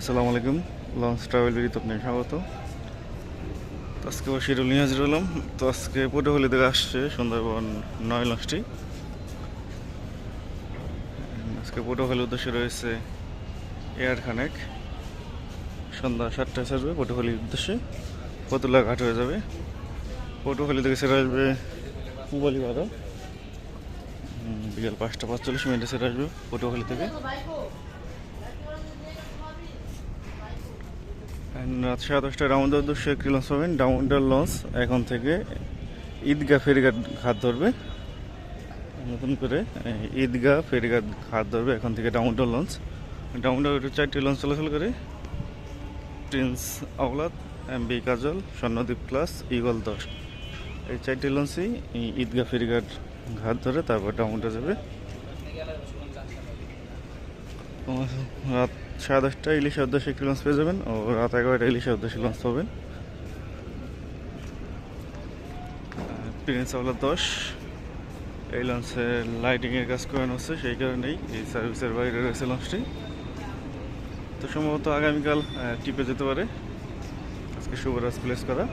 আসসালামু আলাইকুম। Launch travel বিড়িতে আপনাকে স্বাগত। তো আজকে শিরুল নিয়ে হাজির হলাম। তো আজকে পটুয়াখালী থেকে আসছে সুন্দরবন নয় লঞ্চটি আজকে পটুয়াখালীর উদ্দেশ্যে রয়েছে এয়ার খানেক সন্ধ্যা সাতটায় ছাড়বে পটুয়াখালীর উদ্দেশ্যে। ফতুল্লা ঘাট হয়ে যাবে। পটুয়াখালী থেকে ছেড়ে আসবে পুবালি বারো বিকেল পাঁচটা পাঁচচল্লিশ মিনিটে ছেড়ে আসবে পটুয়াখালী থেকে। রাত সাড়ে দশটায় রাউন্ডার দুশো একটি লঞ্চ পাবেন ডাউন্ডার লঞ্চ, এখন থেকে ঈদগাহ ফেরিঘাট ঘাট ধরবে। নতুন করে ঈদগাহ ফেরিঘাট ঘাট ধরবে, এখন থেকে ডাউন্ডার লঞ্চ। ডাউন্ডার চারটি লঞ্চ চলাচল করে। Prince Awlad, M B Kajal Swarnadweep class, eagle দশ। এই চারটি লঞ্চই ঈদগাহ ফেরিঘাট ঘাট ধরে তারপর ডাউন্ডার যাবে। রাত সাড়ে দশটা ইলিশের উদ্দেশ্যে একটি লঞ্চ পেয়ে যাবেন ও রাত এগারোটা ইলিশের উদ্দেশ্যে লঞ্চ পাবেন। দশ, এই লঞ্চে লাইটিংয়ের কাজ করানো হচ্ছে, সেই কারণেই এই সার্ভিসের বাইরে রয়েছে লঞ্চটি। তো সম্ভবত আগামীকাল টিপে যেতে পারে। আজকে শুভরাজ প্লেস করা।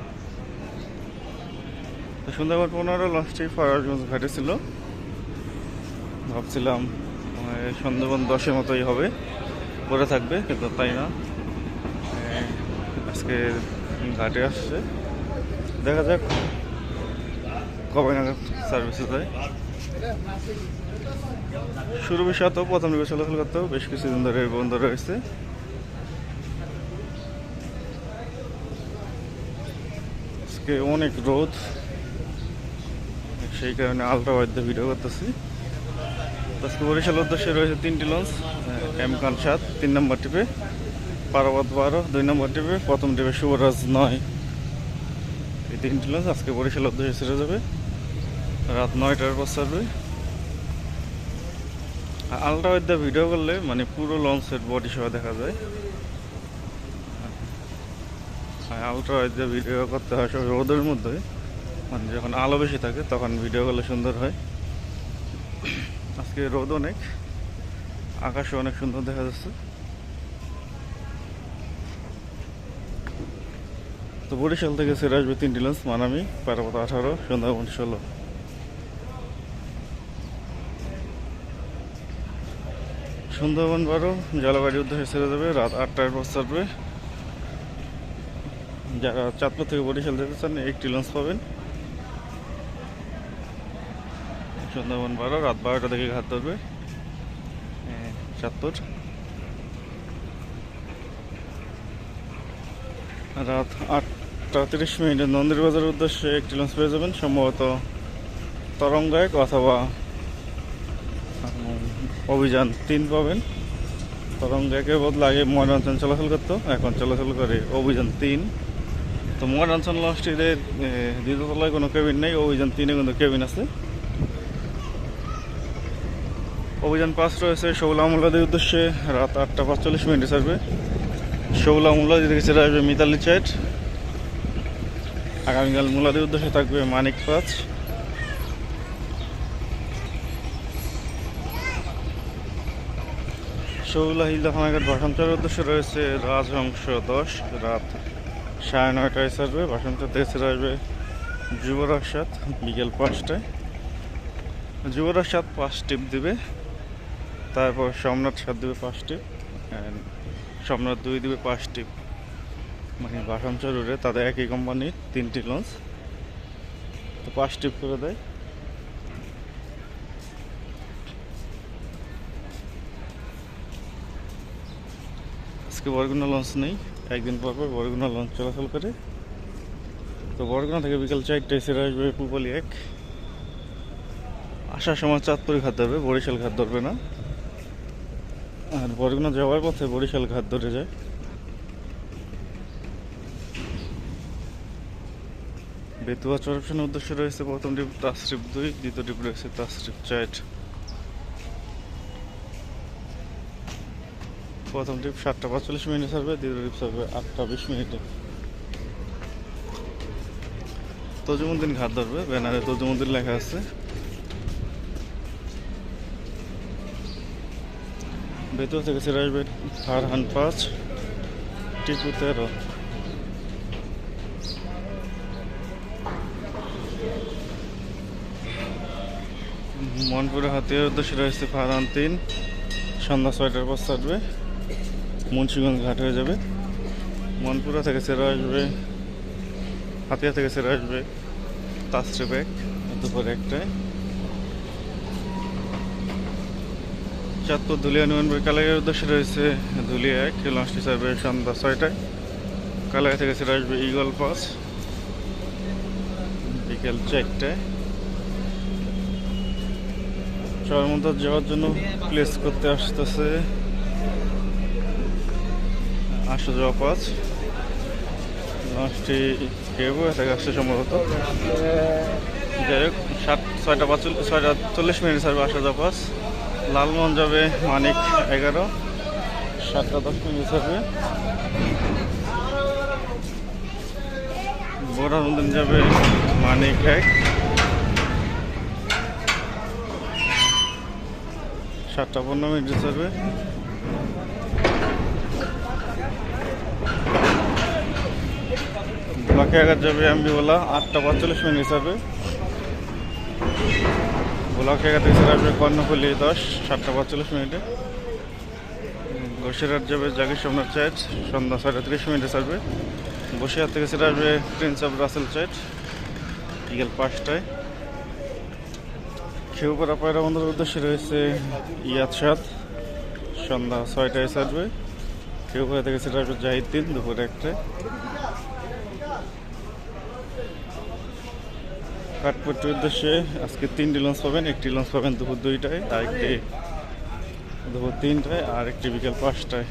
তো সুন্দরবন পনেরো, লঞ্চটি ফরারগঞ্জ ঘাটে ছিল। ভাবছিলাম সুন্দরবন দশের মতোই হবে। পরে থাকবে, কিন্তু তাই না? আজকে ঘাটে আসছে। দেখা যাক কবে নাগাদ সার্ভিসে যায়। শুরু বিষয় তো প্রথম দিকে চলাচল করতেও বেশ কিছুদিন ধরে বন্ধ রয়েছে। আজকে অনেক রোদ, সেই কারণে আলট্রা ভিডিও করতেছি। আজকে বরিশাল উদ্দেশ্যে রয়েছে তিনটি লঞ্চ এম খান সাত, তিন নম্বর টিপে পারাবত বারো, দুই নম্বর টিপে প্রথম টিপে শুভরাজ নয়। এই তিনটি লঞ্চ আজকে বরিশাল উদ্দেশ্যে ছেড়ে যাবে। রাত নয়টার পর ছাড়বে। আলট্রা ওয়াইড ভিডিও করলে মানে পুরো লঞ্চের বডি সহ দেখা যায়। আলট্রা ওয়াইড ভিডিও করতে হয় সব রোদের মধ্যে। মানে যখন আলো বেশি থাকে, তখন ভিডিও করলে সুন্দর হয়। আজকে রোদ অনেক আকাশে অনেক সুন্দর দেখা যাচ্ছে। তো বরিশাল থেকে ছেড়ে আসবে তিনটি লঞ্চ মানামি, পারাপত আঠারো, সুন্দরবন ষোলো। সুন্দরবন বারো জলবাড়ির উদ্দেশ্যে ছেড়ে যাবে রাত আটটার পর ছাড়বে। যারা চাঁদপুর থেকে বরিশাল যেতে চান একটি লঞ্চ পাবেন। সুন্দরবন বারো, রাত বারোটা থেকে ঘাট ধরবে। চাঁদপুর রাত আটটা তিরিশ মিনিটে নন্দীর বাজারের উদ্দেশ্যে একটি লঞ্চ পেয়ে যাবেন। সম্ভবত তরঙ্গায়ক অথবা অভিযান তিন পাবেন। তরঙ্গায়কের বদলে আগে ময়নাঞ্চল চলাচল করতো, এখন চলাচল করে অভিযান তিন। তো ময়নাঞ্চল লঞ্চটিদের দ্বিতীয়তলায় কোনো কেবিন নেই, অভিযান তিনে কিন্তু কেবিন আছে। অভিযান পাস রয়েছে শৌলা আমলাদের উদ্দেশ্যে। রাত আটটা পাঁচচল্লিশ মিনিটে ছাড়বে শৌলা মুলাদি থেকে ছেড়ে আসবে মিতালি চ্যাট। আগামীকাল মুলাদের উদ্দেশ্যে থাকবে মানিক পাঁচ। শৌলা হিলদা খানাঘাট ভাষান্তরের উদ্দেশ্যে রয়েছে রাজহংস দশ। রাত সাড়ে নয়টায় ছাড়বে ভাষান্তর থেকে ছেড়ে আসবে যুবরাজ সাত, বিকেল পাঁচটায়। যুবরাজ সাত পাঁচ টিপ দিবে। তারপর সম্রাট সাত দিবে পাঁচ টিপ and সম্রাট দুই দিবে পাঁচ টিপ মানে বাসামচর রোডে তাদের একই কোম্পানির তিনটি লঞ্চ তো পাঁচ টিপ করে দেয়। আজকে বরগুনা লঞ্চ নেই, একদিন পর পর বরগুনা লঞ্চ চলাচল করে। তো বরগুনা থেকে বিকাল চারটায় সেরে আসবে পুপালি এক। আসার সময় চাঁদপুর ঘাট ধরবে বরিশাল ঘাট ধরবে না। আর বরগুনা যাওয়ার পথে বরিশাল ঘাট ধরে যায়। বেতুয়া চরপশনের উদ্দেশ্য রয়েছে প্রথম ট্রিপ তাসরিপ দুই, দ্বিতীয় ট্রিপ রয়েছে তাসরিপ চার। প্রথম ডিপ সাতটা পাঁচচল্লিশ মিনিটে ছাড়বে, দ্বিতীয় ডিপ ছাড়বে আটটা বিশ মিনিটে। তজুমুদ্দিন ঘাট ধরবে, ব্যানারে তজুমুদ্দিন লেখা আছে। বেতুয়া থেকে ছেড়ে আসবে ফারহান পাঁচ, টিপু তেরো। মনপুরে হাতিয়ার উদ্দেশ্যে রয়েছে ফারান তিন, সন্ধ্যা ছয়টার পর ছাড়বে, মুন্সিগঞ্জ ঘাট হয়ে যাবে। মনপুরা থেকে সেরে আসবে, হাতিয়া থেকে সেরে আসবে তাস্টে ব্যাগ দুপুরে একটায়। চাঁদপুর ধুলিয়া নিমনপুর কালাইয়ের উদ্দেশ্যে রয়েছে ধুলিয়া এক লঞ্চটি ছাড়বে সন্ধ্যা ছয়টায়। কালাই থেকে সেরে আসবে ইগল পাস বিকেল চারটায়। চরমন্দার যাওয়ার জন্য প্লেস করতে আসতেছে আসা যাওয়া পাঁচ। লঞ্চটি কেবো থেকে আসছে সম্ভবত। যাই হোক, সাত, ছয়টা পাঁচচল্লিশ, ছয়টা চল্লিশ মিনিট ছাড়বে আসা যাওয়া পাঁচ। লালমোহন যাবে মানিক এগারো, সাতটা দশ মিনিট ছাড়বে বোরানুদ্দিন যাবে মানিক এক। সাতটা পনেরো মিনিট ছাড়বে ব্লকে আঘাত যাবে আমি বলা আটটা পঁয়তাল্লিশ মিনিট ছাড়বে ব্লকে এসে আসবে কর্ণফুলি দশ, সাতটা পঁয়তাল্লিশ মিনিটে। ঘোষেরহাট যাবে জাগির সোমনাথ চাইট সন্ধ্যা ছয়টা তিরিশ মিনিটে ছাড়বে। বসিরহাট থেকে সেটা আসবে প্রিন্স অফ রাসেল চার্চ বিকেল পাঁচটায়। খেউপাড়া পায়রা বন্ধুর উদ্দেশ্যে রয়েছে ইয়াদ সাত সন্ধ্যা ছয়টায় ছাড়বে। খেউপাড়া থেকে সেটা আসবে জাহিদ তিন, দুপুর একটায়। কাঠপট্টির উদ্দেশ্যে আজকে তিনটি লঞ্চ পাবেন, একটি লঞ্চ পাবেন দুপুর দুইটায়, আর একটি দুপুর তিনটায়, আর একটি বিকেল পাঁচটায়।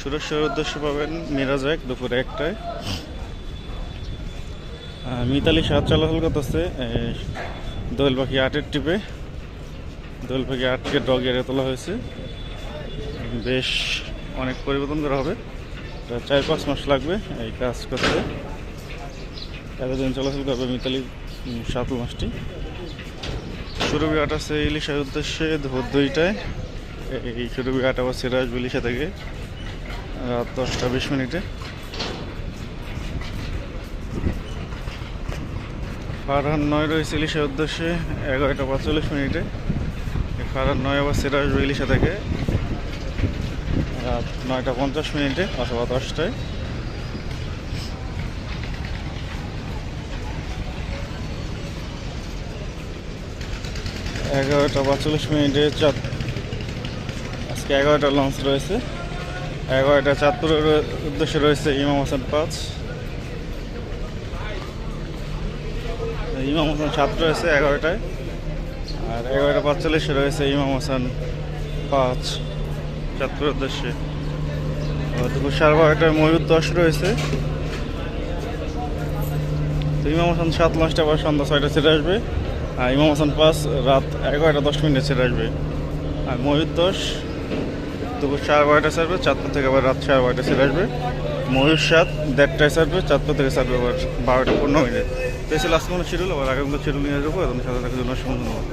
সুরেশ্বরের উদ্দেশ্যে পাবেন মিরাজ এক, দুপুরে একটায়। মিতালি সাত চলাচল করতেছে দোয়েল পাখি আটের টিপে। দোয়েল পাখি আটকে ডগ এড়ে তোলা হয়েছে। বেশ অনেক পরিবর্তন করা হবে। চার পাঁচ মাস লাগবে এই কাজ করতে। এতদিন চলাচল করবে মিতালি উম, সাত মাসটি। সুরভি আট আছে ইলিশার উদ্দেশ্যে দুপুর দুইটায়। এই সুরভি আট আবার সেরে আসবে ইলিশা থেকে রাত দশটা বিশ মিনিটে। ফারহান নয় রয়েছে ইলিশার উদ্দেশ্যে এগারোটা পঁয়তাল্লিশ মিনিটে। ফারহান নয় আবার সেরে আসবে ইলিশা থেকে রাত নয়টা পঞ্চাশ মিনিটে অথবা দশটায়। এগারোটা পঁয়তাল্লিশ মিনিটে চাঁদ আজকে এগারোটা লঞ্চ রয়েছে। এগারোটা চাঁদপুরের উদ্দেশ্যে রয়েছে ইমাম হাসান পাঁচ। ইমাম হাসান সাত রয়েছে এগারোটায়। আর এগারোটা পাঁচচল্লিশে রয়েছে ইমাম হাসান পাঁচ চাঁদপুরের উদ্দেশ্যে। দুপুর সাড়ে বারোটায় ময়ূর দশ রয়েছে। তো ইমাম হাসান সাত লঞ্চটা আবার সন্ধ্যা ছয়টা ছেড়ে আসবে। ইমাম হাসান পাস রাত এগারোটা দশ মিনিটে ছেড়ে আসবে। আর ময়ূর দশ, দুপুর সাড়ে বারোটা ছাড়বে চাঁদপুর থেকে আবার রাত সাড়ে বারোটা ছেড়ে আসবে। ময়ূর সাত, দেড়টায় ছাড়বে চাঁদপুর থেকে ছাড়বে আবার বারোটা পনেরো মিনিট। তো এসে লাস্ট কোনো শিডিউল, আবার আগামী শিডিউল নিয়ে যাব এবং সাথে থাকার জন্য অসংখ্য ধন্যবাদ।